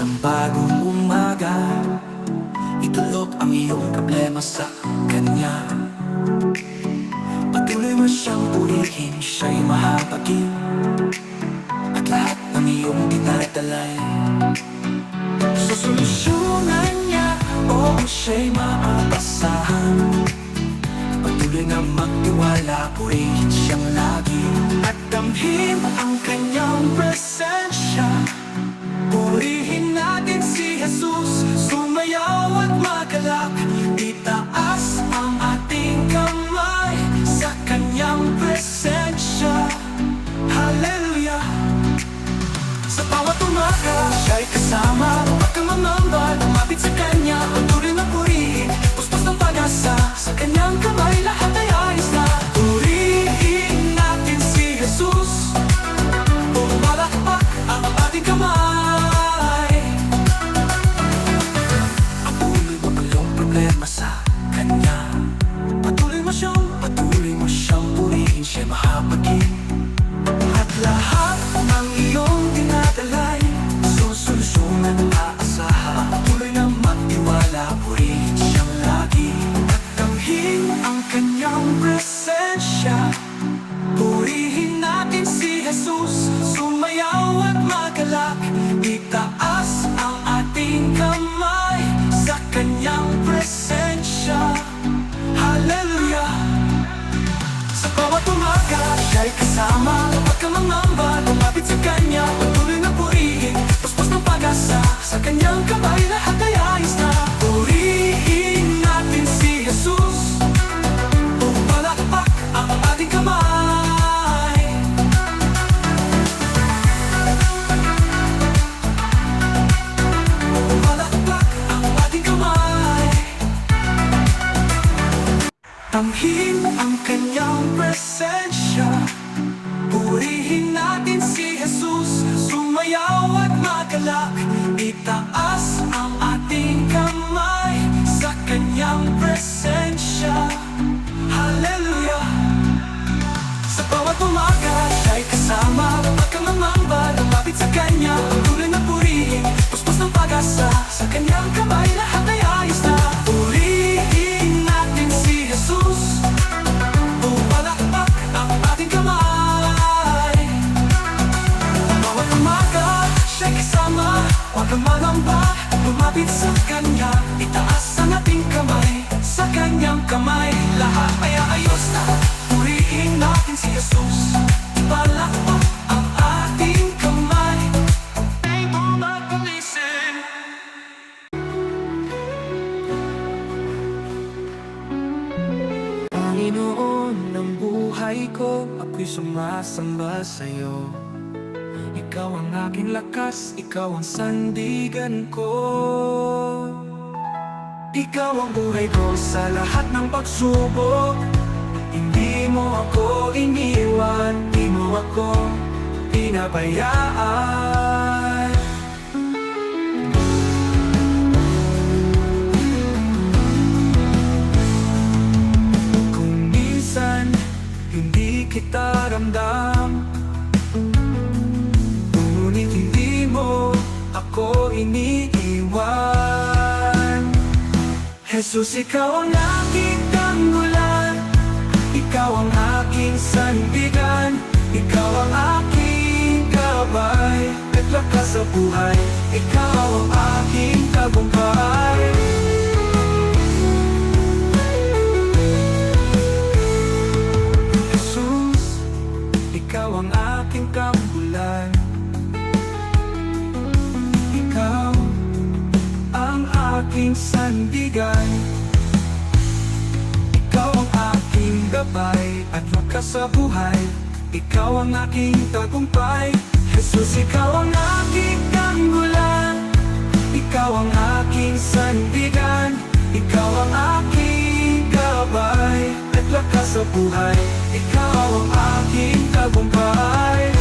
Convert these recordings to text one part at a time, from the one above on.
isang bagong umaga. Itulog ang iyong problema sa Kanya. Patuloy mo siyang purihin, siya'y mahabagin At lahat ng iyong dinadalay. Susolusyonan niya, oo siya'y maapasahan. Patuloy na magtiwala, purihin siyang lagi. At damhin ang kanyang presensya Purihin natin si Jesus. Sumayaw at magalak. Itaas ang ating kamay Sa kanyang presensya. Hallelujah. Sa bawat umaga Siya'y kasama. Huwag kang mamamba Lumapit sa kanya. Patuloy na purihin. Puspos ng pag-asa Sa kanyang kamay magalak Itaas ang ating kamay Sa kanyang presensya. Hallelujah! Sa bawat umaga Siya'y kasama. Huwag kang mangamba Lumapit sa kanya. Patuloy na purihin Puspos ng pag-asa. Sa kanyang kamay Lahat Tamhin ang kanyang presensya. Purihin natin si Jesus. Sumayaw at magalak. Itaas ang lumapit sa kanya Itaas ang ating kamay. Sa kanyang kamay Lahat ay ayos na. Purihin natin si Jesus. Ipalakpak ang ating kamay. Ay bumabalisin Panginoon ng buhay ko, ako'y sumasamba sa'yo. Ikaw ang aking lakas, ikaw ang sandigan ko. Ikaw ang buhay ko sa lahat ng pagsubok. Hindi mo ako iniwan, di mo ako pinabayaan. Kung minsan hindi kita ramdam iniiwan. Jesus, ikaw ang aking tanggulan Ikaw ang aking sandigan. Ikaw ang aking gabay At lakas sa buhay. Ikaw ang aking tagumpay gabay at lakas sa buhay. Ikaw ang aking tagumpay. Jesus, ikaw ang aking kambulan Ikaw ang aking sandigan. Ikaw ang aking gabay. At lakas sa buhay. Ikaw ang aking tagumpay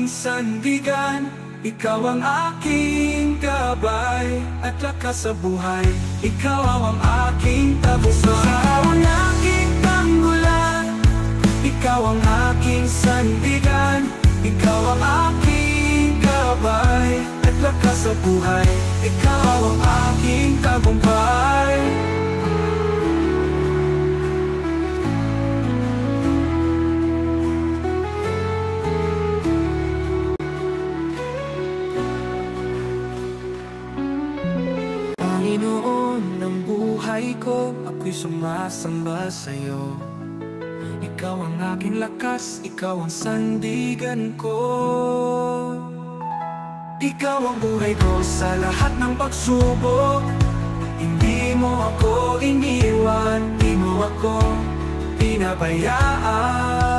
aking sandigan. Ikaw ang aking gabay At lakas sa buhay. Ikaw ang aking tagumpay. Ikaw ang aking tanggulan Ikaw ang aking sandigan. Ikaw ang aking gabay At lakas sa buhay. Ikaw ang aking tagumpay Ako'y sumasamba sa'yo. Ikaw ang aking lakas Ikaw ang sandigan ko. Ikaw ang buhay ko sa lahat ng pagsubok. Hindi mo ako iniwan Hindi mo ako pinabayaan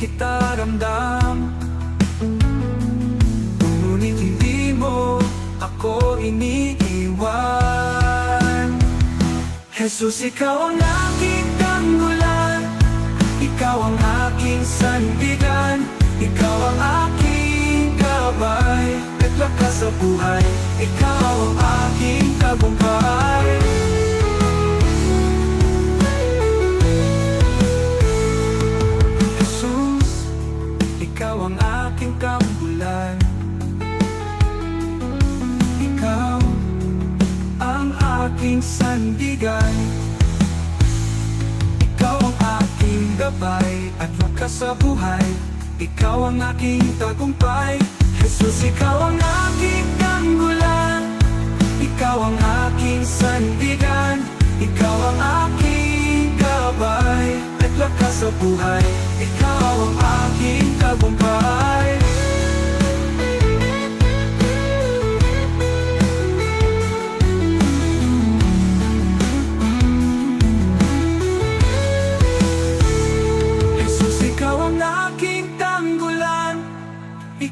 kita ramdam. Ngunit hindi mo ako iniiwan. Jesus, ikaw ang aking tanggulan Ikaw ang aking sandigan. Ikaw ang aking gabay. At lakas sa buhay Ikaw ang aking tagumpay aking sandigan. Ikaw ang aking gabay at lakas sa buhay. Ikaw ang aking tagumpay. Jesus, ikaw ang aking tanggulan. Ikaw ang aking sandigan. Ikaw ang aking gabay at lakas sa buhay. Ikaw ang aking tagumpay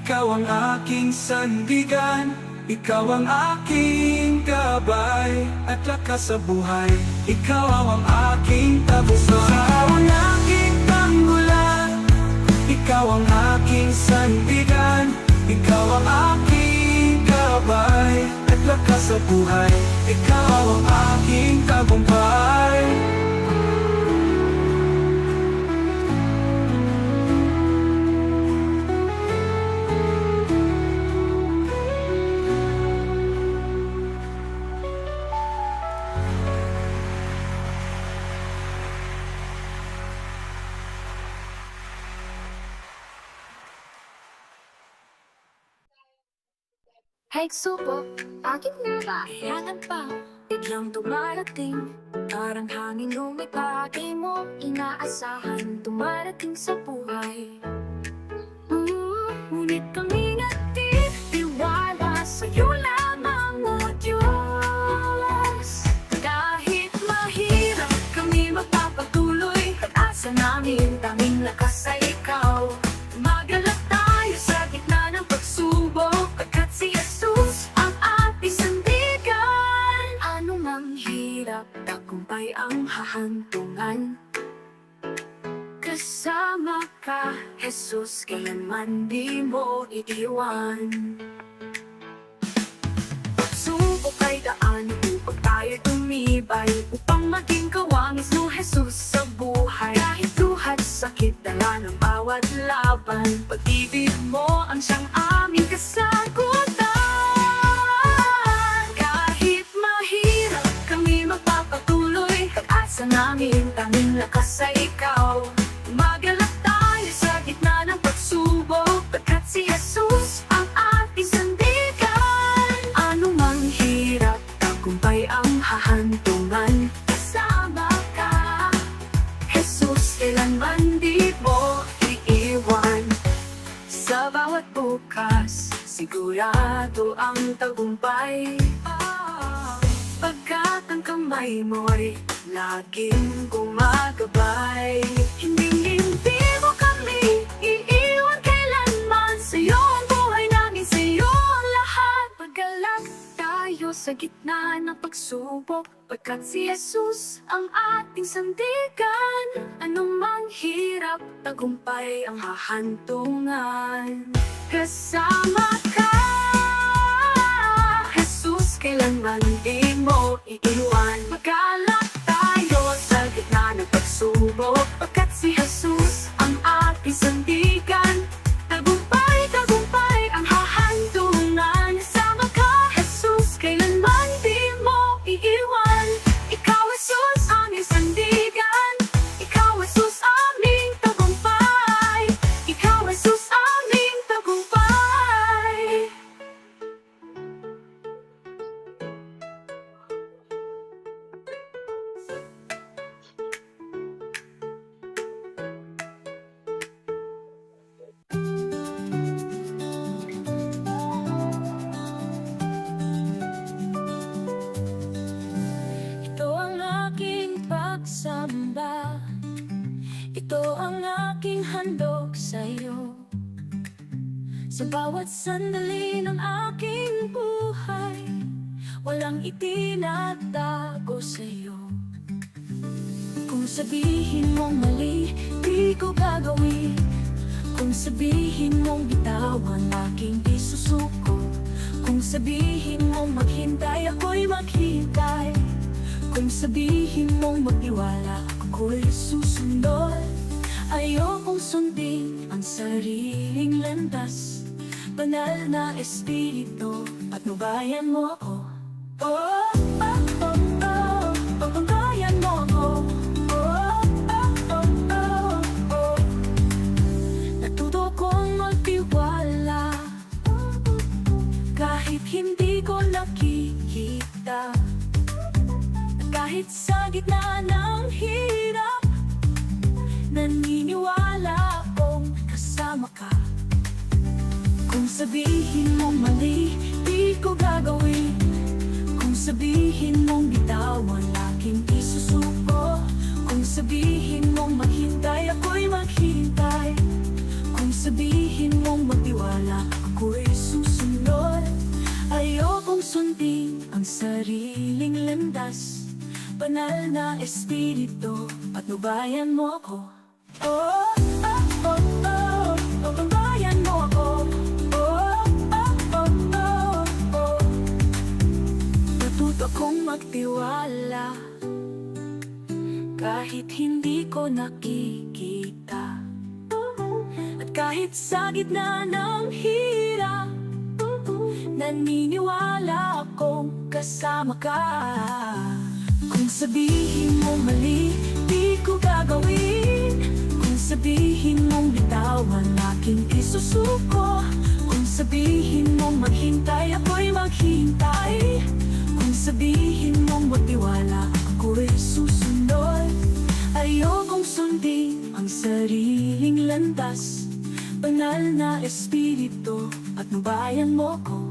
Ikaw ang aking sandigan. Ikaw ang aking gabay At lakas sa buhay. Ikaw ang aking tagumpay. Ikaw ang aking tanggulan. Ikaw ang aking sandigan. Ikaw ang aking gabay At lakas sa buhay. Ikaw ang aking tagumpay Kahit nga ba kailangan pa? Biglang dumarating. Parang hangin lumipati mo Inaasahan dumarating sa buhay. Mm, Ngunit kami nagtitiwala Sa'yo lamang o Diyos. Kahit mahirap kami magpapatuloy Pag-asa namin tanging lakas ay ka, Jesus, kailanman di mo iiwan. Pagsubok ay daan upang tayo tumibay Upang maging kawangis no Jesus sa buhay. Kahit duhat sakit dala ng bawat laban. Pag-ibig mo ang siyang aming kasagutan. Kahit mahirap kami magpapatuloy. Pag-asa namin tanging lakas sa ikaw tagumpay. Pagkat ang kamay mo'y laging gumagabay. Hindi hindi mo kami iiwan kailanman. Sa'yo ang buhay namin, sa'yo ang lahat. Paggalak tayo sa gitna ng pagsubok. Pagkat si Jesus ang ating sandigan. Anumang hirap, tagumpay ang hahantungan. Kasama ka kailanman di mo iiwan. Magalak tayo sa gitna ng pagsubok. Pagkat si Jesus ang ating sandigan sabihin mong maghintay, ako'y maghintay. Kung sabihin mong magtiwala, ako'y susunod. Ayokong sundin ang sariling landas. Banal na espiritu, patnubayan mo ako. Oh, gitna ng hirap. Naniniwala akong kasama ka. Kung sabihin mong mali, di ko gagawin. Kung sabihin mong bitawan, aking isusuko. Kung sabihin mong maghintay, ako'y maghintay. Kung sabihin mong magtiwala, ako'y susunod. Ayokong sundin ang sariling landas Banal na espiritu, patnubayan mo ako. Oh, oh, oh, oh, patnubayan mo ako. Oh, oh, oh, oh, oh Natuto kong magtiwala Kahit hindi ko nakikita. At kahit sa gitna ng hirap Naniniwala akong kasama ka Kung sabihin mo mali, di ko gagawin. Kung sabihin mong bitawan, aking isusuko. Kung sabihin mong maghintay, ako'y maghintay. Kung sabihin mong magtiwala, ako'y susunod. Ayokong sundin ang sariling landas. Banal na espiritu, patnubayan mo ko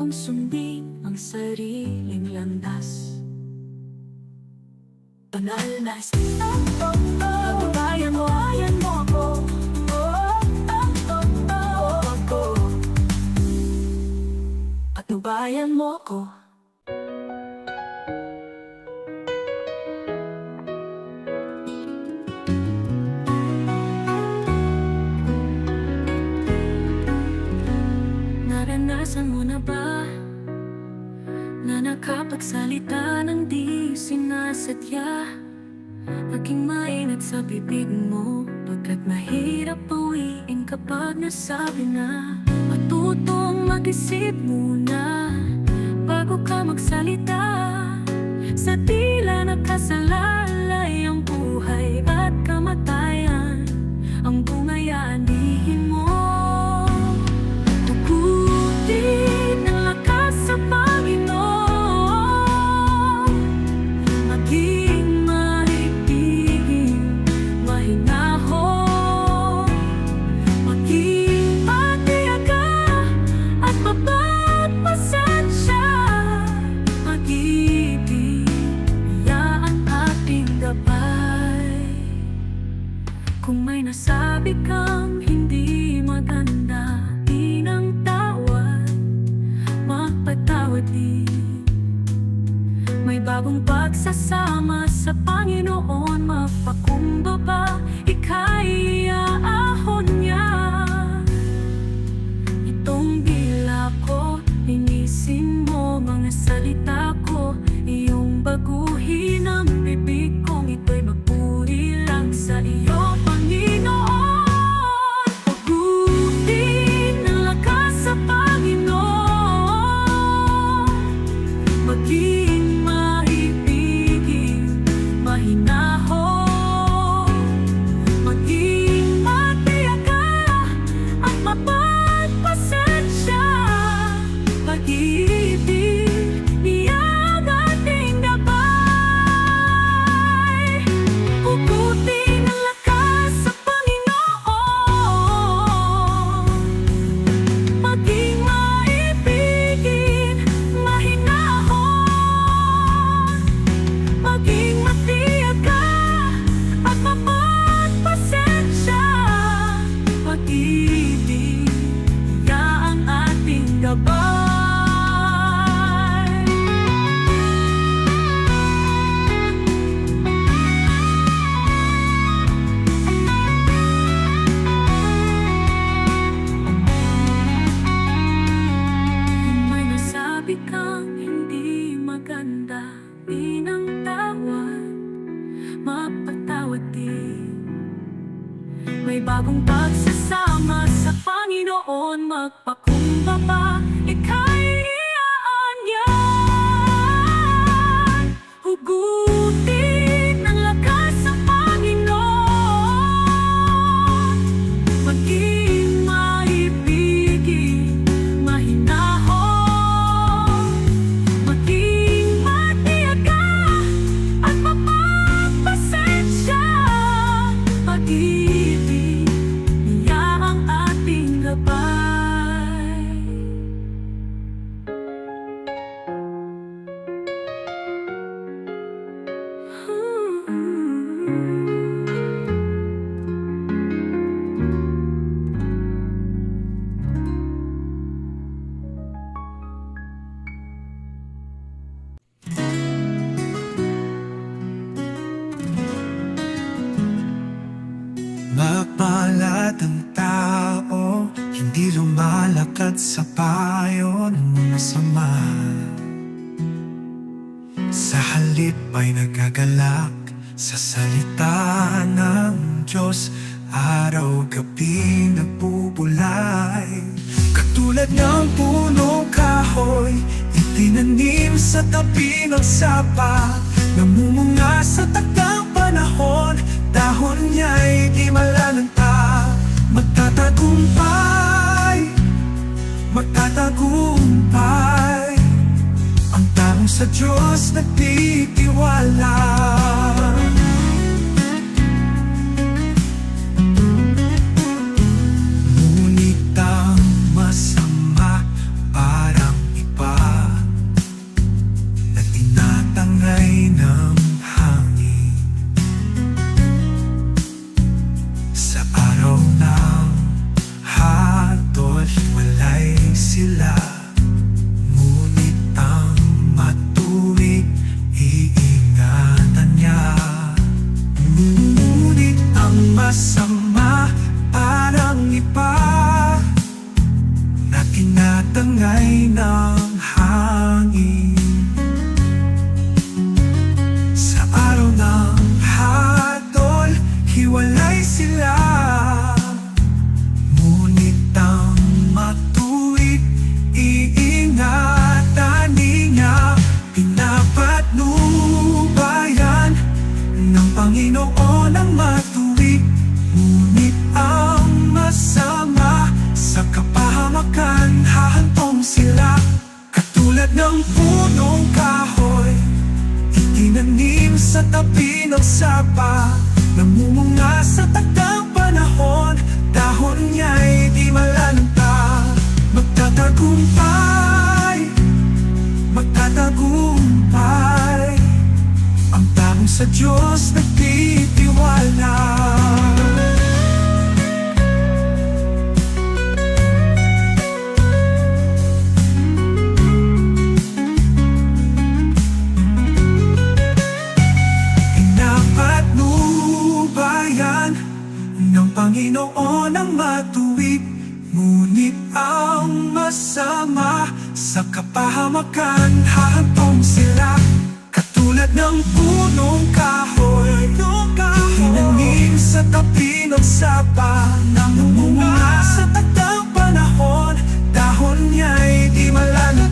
Ayokong sundin ang sariling landas. Banal na espiritu, oh, oh, patnubayan mo, ayan mo ako. Oh, oh, oh, oh, ako. Patnubayan mo ko nakapagsalita ng di sinasadya. Maging mainat sa bibig mo. Pagkat mahirap pawiin kapag nasabi na. Matutong mag-isip muna. Bago ka magsalita. Sa tila nakasalalay ang buhay magpakumbaba Ika'y iaanyag Hugutin ang lakas ng Panginoon. Maging maibigin, mahinahon. Maging matiyaga at mapagpasensya Pag-ibig niya ating gabay. Tanim sa tabi ng sapa Namumunga sa takdang panahon. Dahon niya'y di malalanta. Magtatagumpay Magtatagumpay Ang taong sa Diyos nagtitiwala. Ngunit ang masama parang ipa Na tinatangay ng tabi ng sapa Namumunga sa takdang panahon. Dahon niya'y di malanta. Magtatagumpay Magtatagumpay. Ang taong sa Diyos nagtitiwala. Panginoon ang matuwid Ngunit ang masama Sa kapahamakan. Hahantong sila Katulad ng punong kahoy. Hinangin sa tabi ng sapa Nang sa takdang panahon. Dahon niya'y di malalagay